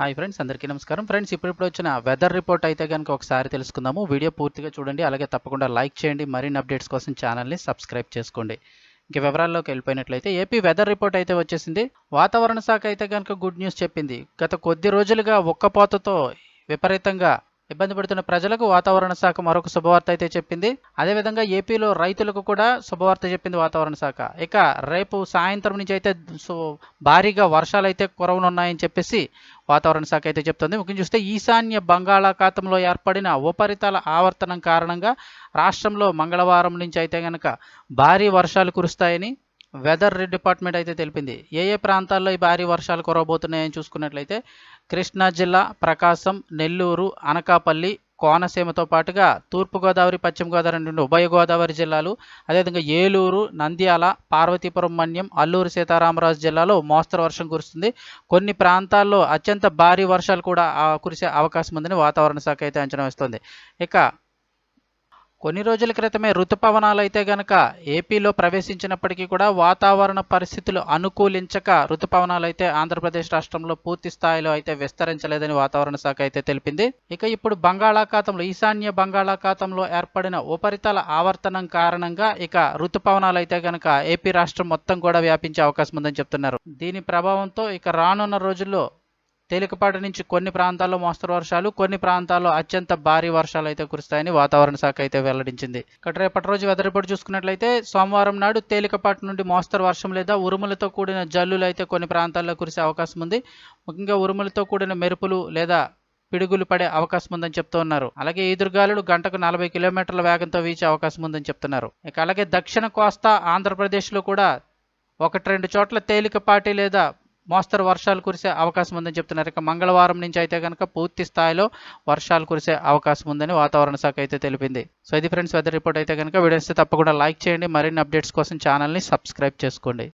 Hi friends అందరికీ నమస్కారం. Friends ఇప్పుడిప్పుడు వచ్చిన వెదర్ రిపోర్ట్ అయితే కనుక ఒకసారి తెలుసుకుందాము. వీడియో పూర్తిగా చూడండి అలాగే తప్పకుండా లైక్ చేయండి మరిన్ని అప్డేట్స్ కోసం ఛానల్ని సబ్స్క్రైబ్ చేసుకోండి. ఇంక వివరాల్లోకి వెళ్ళిపోయినట్లయితే ఏపీ వెదర్ రిపోర్ట్ అయితే వచ్చేసింది. వాతావరణ శాఖ అయితే కనుక గుడ్ న్యూస్ చెప్పింది. గత కొద్ది రోజులుగా ఒక్కపోతతో విపరీతంగా ఇబ్బంది పడుతున్న ప్రజలకు వాతావరణ శాఖ మరొక శుభవార్త అయితే చెప్పింది. అదేవిధంగా ఏపీలో రైతులకు కూడా శుభవార్త చెప్పింది వాతావరణ శాఖ. ఇక రేపు సాయంత్రం నుంచి అయితే సో భారీగా వర్షాలు అయితే కురవనున్నాయని చెప్పేసి వాతావరణ శాఖ అయితే చెప్తుంది. ముఖ్యం చూస్తే ఈశాన్య బంగాళాఖాతంలో ఏర్పడిన ఉపరితల ఆవర్తనం కారణంగా రాష్ట్రంలో మంగళవారం నుంచి అయితే కనుక భారీ వర్షాలు కురుస్తాయని వెదర్ డిపార్ట్మెంట్ అయితే తెలిపింది. ఏ ఏ ప్రాంతాల్లో ఈ భారీ వర్షాలు కురవబోతున్నాయని చూసుకున్నట్లయితే కృష్ణా జిల్లా ప్రకాశం నెల్లూరు అనకాపల్లి కోనసీమతో పాటుగా తూర్పుగోదావరి పశ్చిమ గోదావరి నుండి ఉభయ గోదావరి జిల్లాలు అదేవిధంగా ఏలూరు నంద్యాల పార్వతీపురం మన్యం అల్లూరు సీతారామరాజు జిల్లాలో మోస్తరు వర్షం కురుస్తుంది. కొన్ని ప్రాంతాల్లో అత్యంత భారీ వర్షాలు కూడా కురిసే అవకాశం ఉందని వాతావరణ శాఖ అయితే అంచనా వేస్తుంది. ఇక కొన్ని రోజుల క్రితమే ఋతుపవనాలు అయితే గనక ఏపీలో ప్రవేశించినప్పటికీ కూడా వాతావరణ పరిస్థితులు అనుకూలించక రుతుపవనాలు అయితే ఆంధ్రప్రదేశ్ రాష్ట్రంలో పూర్తి స్థాయిలో అయితే విస్తరించలేదని వాతావరణ శాఖ అయితే తెలిపింది. ఇక ఇప్పుడు బంగాళాఖాతంలో ఈశాన్య బంగాళాఖాతంలో ఏర్పడిన ఉపరితల ఆవర్తనం కారణంగా ఇక రుతుపవనాలు అయితే గనక ఏపీ రాష్ట్రం మొత్తం కూడా వ్యాపించే అవకాశం ఉందని చెప్తున్నారు. దీని ప్రభావంతో ఇక రానున్న రోజుల్లో తేలికపాటి నుంచి కొన్ని ప్రాంతాల్లో మోస్తరు వర్షాలు కొన్ని ప్రాంతాల్లో అత్యంత భారీ వర్షాలు అయితే కురుస్తాయని వాతావరణ శాఖ అయితే వెల్లడించింది. ఇక్కడ రేపటి రోజు వెదర్ రిపోర్ట్ చూసుకున్నట్లయితే సోమవారం నాడు తేలికపాటి నుండి మోస్తరు వర్షం లేదా ఉరుములతో కూడిన జల్లులు అయితే కొన్ని ప్రాంతాల్లో కురిసే అవకాశం ఉంది. ముఖ్యంగా ఉరుములతో కూడిన మెరుపులు లేదా పిడుగులు పడే అవకాశం ఉందని చెప్తూ ఉన్నారు. అలాగే ఈదురుగాలులు గంటకు నలభై కిలోమీటర్ల వేగంతో వీచే అవకాశం ఉందని చెప్తున్నారు. ఇక అలాగే దక్షిణ కోస్తా ఆంధ్రప్రదేశ్లో కూడా ఒకటి రెండు చోట్ల తేలికపాటి లేదా మోస్తరు వర్షాలు కురిసే అవకాశం ఉందని చెప్తున్నారు. ఇక మంగళవారం నుంచి అయితే కనుక పూర్తి స్థాయిలో వర్షాలు కురిసే అవకాశం ఉందని వాతావరణ శాఖ అయితే తెలిపింది. సో ఇది ఫ్రెండ్స్ వెదర్ రిపోర్ట్ అయితే కనుక వీడియోస్ తప్పకుండా లైక్ చేయండి. మరిన్ని అప్డేట్స్ కోసం ఛానల్ని సబ్స్క్రైబ్ చేసుకోండి.